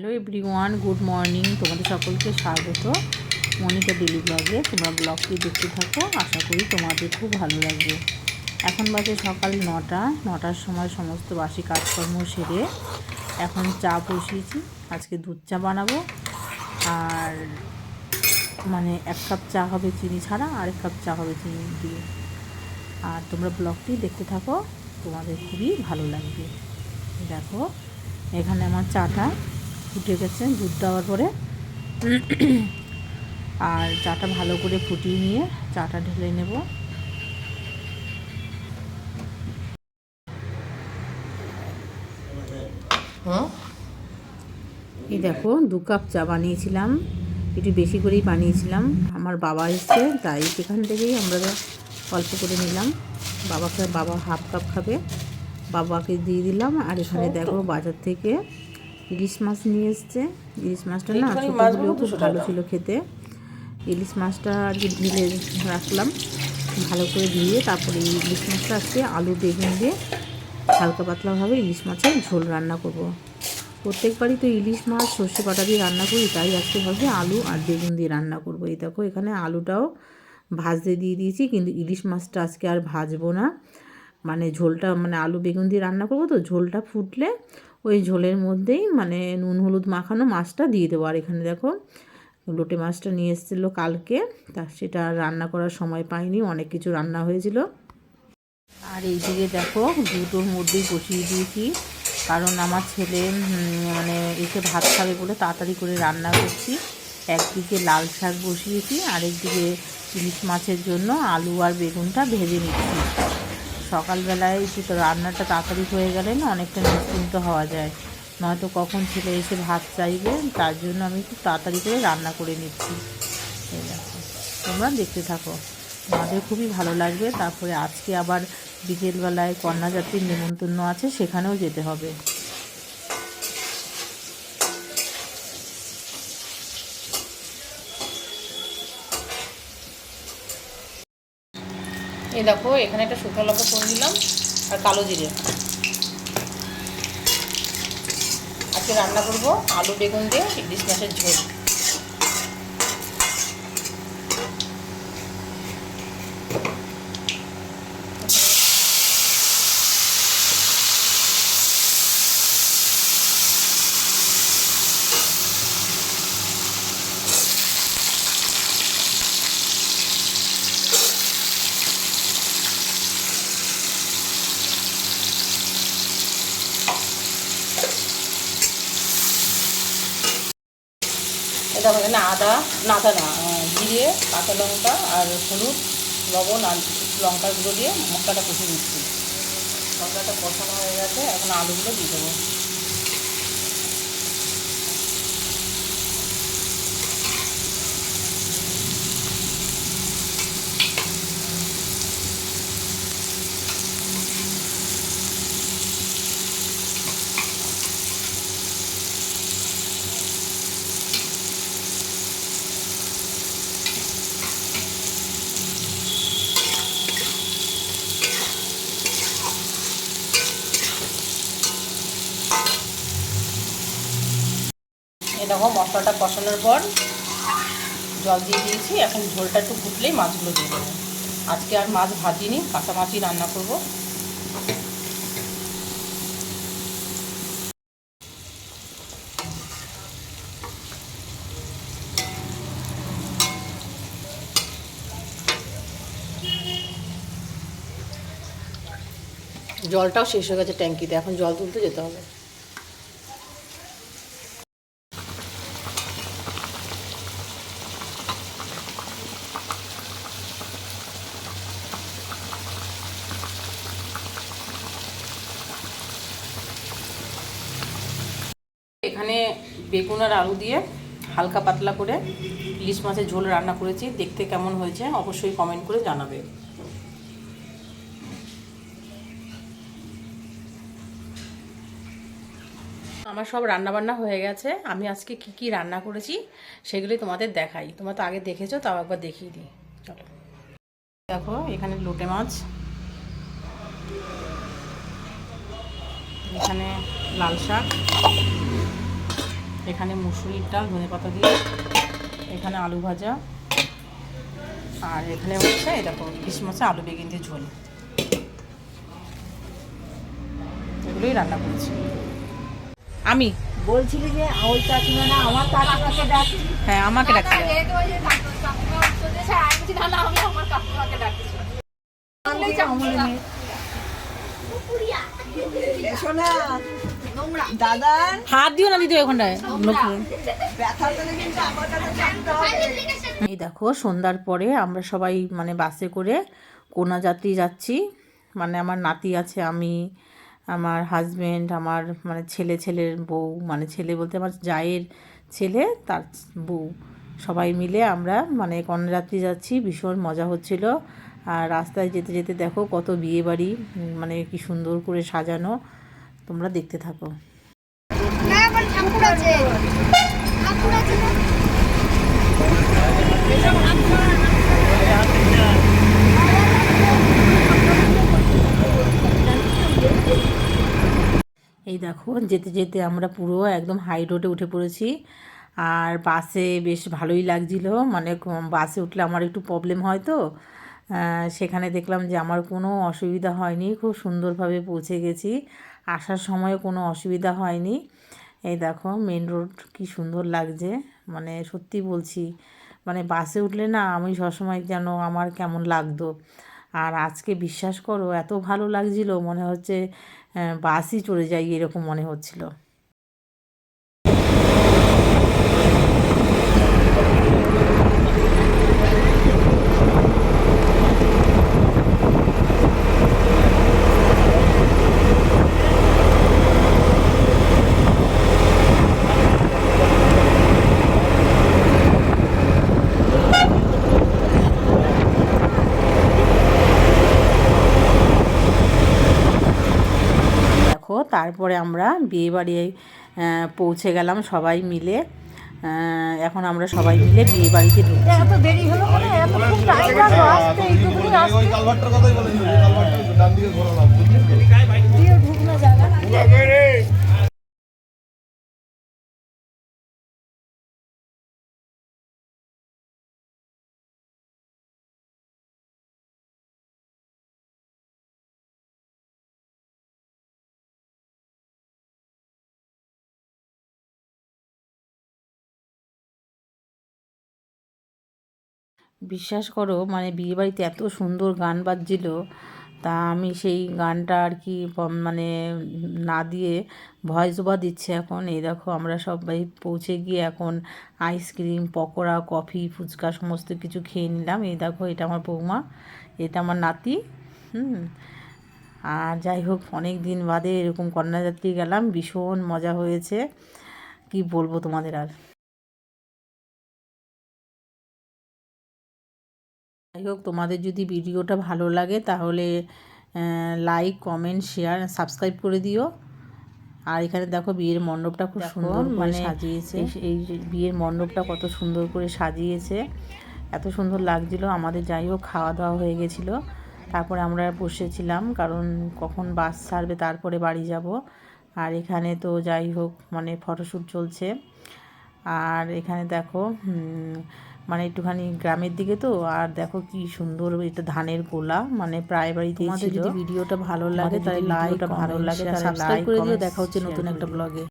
Hello everyone, good morning. তোমাদের সকলকে স্বাগত। মনিকা ডেলি ব্লগে। তোমরা ব্লগটি দেখতে থাকো। আশা করি তোমাদের খুব ভালো লাগবে। এখন বাজে সকাল নটা। নটার সময় সমস্ত বাসি কাজকর্ম সেরে এখন চা বসিয়েছি। আজকে দুধ চা বানাবো। আর মানে এক কাপ চা হবে চিনি ছাড়া আর এক কাপ চা হবে চিনি দিয়ে। আর তোমরা ব্লগটি দেখতে থাকো। তোমাদের খুবই ভালো লাগবে। দেখো, এখানে আমার চাটা। ফুটে গেছে দুধ দেওয়ার পরে। আর চাটা ভালো করে ফুটিয়ে নিয়ে চাটা ঢেলে নেব। এই দেখো দু কাপ চা বানিয়েছিলাম একটু বেশি করেই বানিয়েছিলাম। আমার বাবা এসছে তাই সেখান থেকেই আমরা অল্প করে নিলাম। বাবাকে বাবা হাফ কাপ খাবে বাবাকে দিয়ে দিলাম। আর এখানে দেখো বাজার থেকে ইলিশ মাছ নিয়ে এসছে। ইলিশ মাছটা না হলেও খুব ভালো ছিল খেতে। ইলিশ মাছটা আর কি ঢেলে রাখলাম। ভালো করে ধুয়ে তারপরে ইলিশ মাছটা আজকে আলু বেগুন দিয়ে হালকা পাতলাভাবে ইলিশ মাছের ঝোল রান্না করব। প্রত্যেকবারই তো ইলিশ মাছ সর্ষে বাটা দিয়ে রান্না করি তাই আজকে ভাবে আলু আর বেগুন দিয়ে রান্না করব। এই দেখো এখানে আলুটাও ভাজতে দিয়ে দিয়েছি কিন্তু ইলিশ মাছটা আজকে আর ভাজবো না। মানে ঝোলটা মানে আলু বেগুন দিয়ে রান্না করব তো ঝোলটা ফুটলে ওই ঝোলের মধ্যেই মানে নুন, হলুদ মাখানো মাছটা দিয়ে দেবো। আর এখানে দেখো লোটে মাছটা নিয়ে এসেছিল কালকে। তা সেটা রান্না করার সময় পাইনি, অনেক কিছু রান্না হয়েছিল। আর এই দিকে দেখো দুটোর মধ্যেই বসিয়ে দিয়েছি। কারণ আমার ছেলে মানে এসে ভাত খাবে বলে তাড়াতাড়ি করে রান্না করছি। একদিকে লাল শাক বসিয়েছি, আরেকদিকে ইলিশ মাছের জন্য আলু আর বেগুনটা ভেজে নিচ্ছি। সকালবেলায় তো রান্নাটা তাড়াতাড়ি হয়ে গেলে না অনেকটা নিশ্চিন্ত হওয়া যায়। নয়তো কখন ছেলে এসে ভাত চাইবে, তার জন্য আমি একটু তাড়াতাড়ি করে রান্না করে নিচ্ছি। তোমরা দেখতে থাকো। আমাদের খুবই ভালো লাগবে। তারপরে আজকে আবার বিকেলবেলায় কন্যাযাত্রীর নিমন্ত্রণ আছে, সেখানেও যেতে হবে। এই দেখো, এখানে একটা শুকনো লঙ্কা ফোন নিলাম আর কালো জিরে। আজকে রান্না করব আলু বেগুন দিয়ে ইলিশ মাছের ঝোল এটা এখানে আদা না আদা না জিরে, কাঁচা লঙ্কা আর হলুদ, লবণ আর লঙ্কা গুঁড়ো দিয়ে মশলাটা কষিয়ে দিচ্ছি মশলাটা কষানো হয়ে গেছে, এখন আলুগুলো দিয়ে দেবো। দেখো মশলাটা কষানোর পর জল দিয়ে দিয়েছি। এখন ঝোলটা একটু ফুটলেই মাছগুলো দিয়ে দেবো। আজকে আর মাছ ভাজিনি, কাঁচা মাছই রান্না করব। জলটাও শেষ হয়ে গেছে ট্যাঙ্কিতে, এখন জল তুলতে যেতে হবে। এখানে বেগুন আর আলু দিয়ে হালকা পাতলা করে ইলিশ মাছের ঝোল রান্না করেছি। দেখতে কেমন হয়েছে অবশ্যই কমেন্ট করে জানাবে। আমার সব রান্না বান্না হয়ে গেছে। আমি আজকে কি কি রান্না করেছি সেগুলি তোমাদের দেখাই। তোমরা তো আগে দেখেছ, তাও একবার দেখিয়ে দিই। চলো। দেখো, এখানে লোটে মাছ। এখানে লাল শাক। এখানে মুসুরির ডাল ধনে পাতা দিয়ে এখানে আলু ভাজা আর এখানে হচ্ছে এই দেখো ইলিশ মাছে আলু বেগুন দিয়ে ঝোল এগুলোই রান্না করেছি আমি বলছিলি যে ওই কাকিমা না আমার কাকিমাকে ডাকছি হ্যাঁ আমাকে ডাকতে হবে। হাত দিও না দিদি ওখানটায়। এই দেখো সন্ধ্যার পরে আমরা সবাই মানে বাসে করে কোনা যাত্রী যাচ্ছি। মানে আমার নাতি আছে আমি আমার হাজবেন্ড আমার মানে ছেলে ছেলের বউ। মানে ছেলে বলতে আমার জায়ের ছেলে তার বউ। সবাই মিলে আমরা মানে কন্যাযাত্রী যাচ্ছি ভীষণ মজা হচ্ছিল। আর রাস্তায় যেতে যেতে দেখো কত বিয়ে বাড়ি মানে কি সুন্দর করে সাজানো। তোমরা দেখতে থাকো। না? এই দেখো যেতে যেতে আমরা পুরো একদম হাই রোডে উঠে পড়েছি। আর বাসে বেশ ভালোই লাগছিল। মানে বাসে উঠলে আমার একটু প্রবলেম হয় তো। সেখানে দেখলাম যে আমার কোনো অসুবিধা হয়নি। খুব সুন্দরভাবে পৌঁছে গেছি। আসার সময় কোনো অসুবিধা হয়নি। এই দেখো মেন রোড কি সুন্দর লাগছে। মানে সত্যি বলছি মানে বাসে উঠলে না আমি সবসময় যেন আমার কেমন লাগতো। আর আজকে বিশ্বাস করো, এত ভালো লাগছিল, মনে হচ্ছে বাসই চলে যাই, এরকম মনে হচ্ছিল দেখো তারপরে আমরা বিয়েবাড়ি বাড়ি পৌঁছে গেলাম সবাই মিলে। এখন আমরা সবাই মিলে বিয়ে বাড়িতে ঢুকছি বিশ্বাস করো মানে বিয়েবাড়িতে এত সুন্দর গান বাজছিল, তা আমি সেই গানটা আর কি মানে না দিয়ে ভয়েস ওভার দিচ্ছে এখন। এই দেখো আমরা সবাই পৌঁছে গিয়ে এখন আইসক্রিম পকোড়া কফি ফুচকা সমস্ত কিছু খেয়ে নিলাম। এই দেখো এটা আমার বৌমা, এটা আমার নাতি, হুম। আর যাই হোক অনেক দিন বাদে এরকম কন্যাযাত্রী গেলাম, ভীষণ মজা হয়েছে। কি বলব তোমাদের আর? যাই হোক তোমাদের যদি ভিডিওটা ভালো লাগে তাহলে লাইক কমেন্ট শেয়ার সাবস্ক্রাইব করে দিও। আর এখানে দেখো বিয়ের মণ্ডপটা খুব সুন্দর মানে সাজিয়েছে। এই বিয়ের মণ্ডপটা কত সুন্দর করে সাজিয়েছে। এত সুন্দর লাগছিল। আমাদের যাই হোক খাওয়া দাওয়া হয়ে গেছিল। তারপরে আমরা বসেছিলাম কারণ কখন বাস ছাড়বে তারপরে বাড়ি যাব। আর এখানে তো যাই হোক মানে ফটোশ্যুট চলছে। আর এখানে দেখো মানে একটুখানি গ্রামের দিকে তো আর দেখো কি সুন্দর এটা ধানের গোলা মানে প্রায় বাড়িতে যদি ভিডিওটা ভালো লাগে তাহলে লাইকটা ভালো লাগে তাহলে সাবস্ক্রাইব করে দিও দেখা হচ্ছে নতুন একটা ব্লগে